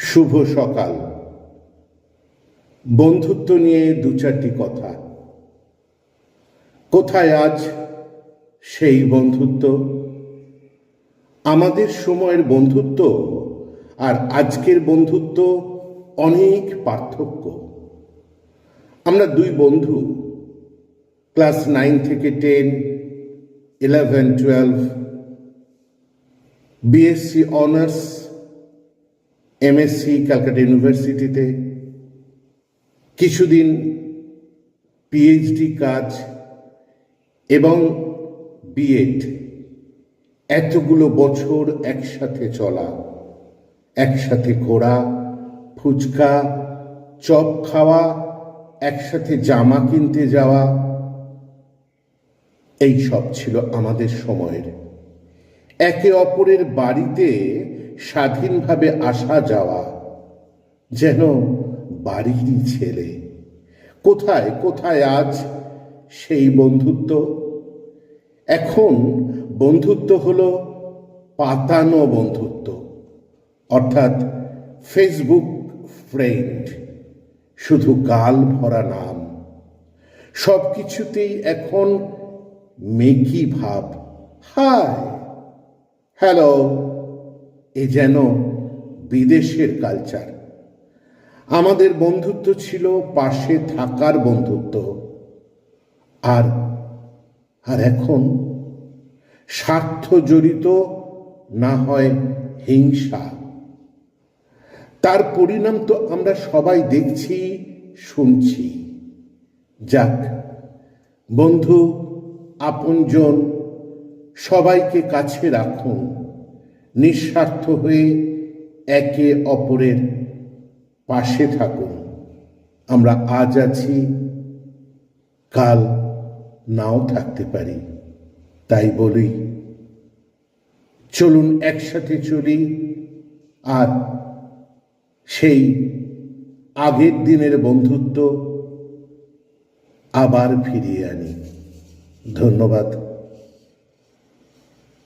শুভ সকাল। বন্ধুত্ব নিয়ে দু চারটি কথা। কোথায় আজ সেই বন্ধুত্ব? আমাদের সময়ের বন্ধুত্ব আর আজকের বন্ধুত্ব অনেক পার্থক্য। আমরা দুই বন্ধু, ক্লাস নাইন থেকে ten, eleven, twelve, BSc honours MSc Calcutta ইউনিভার্সিটিতে কিছুদিন পিএইচডি কাজ এবং বিএড এতগুলো বছর একসাথে চলা, একসাথে ঘোরা, ফুচকা, চপ খাওয়া, একসাথে জামা কিনতে যাওয়া, এই সব ছিল আমাদের সময়ের। একে অপরের বাড়িতে স্বাধীনভাবে আসা যাওয়া, যেন বাড়িরই ছেলে। কোথায় কোথায় আজ সেই বন্ধুত্ব? এখন বন্ধুত্ব হলো পাতানো বন্ধুত্ব, অর্থাৎ ফেসবুক ফ্রেন্ড শুধু গাল ভরা নাম। সব কিছুতেই এখন মেকি ভাব। হায়, হ্যালো। এ যেন বিদেশের কালচার আমাদের বন্ধুত্ব ছিল পাশে থাকার বন্ধুত্ব। আর আর এখন স্বার্থ জড়িত না হয় হিংসা। তার পরিণাম তো আমরা সবাই দেখছি, শুনছি। যাক, বন্ধু, আপনজন সবাইকে কাছে রাখুন। নিঃস্বার্থ হয়ে একে অপরের পাশে থাকুন। আমরা আজ আছি, কাল নাও থাকতে পারি। তাই বলি, চলুন একসাথে চলি, আর সেই আগের দিনের বন্ধুত্ব আবার ফিরিয়ে আনি। ধন্যবাদ।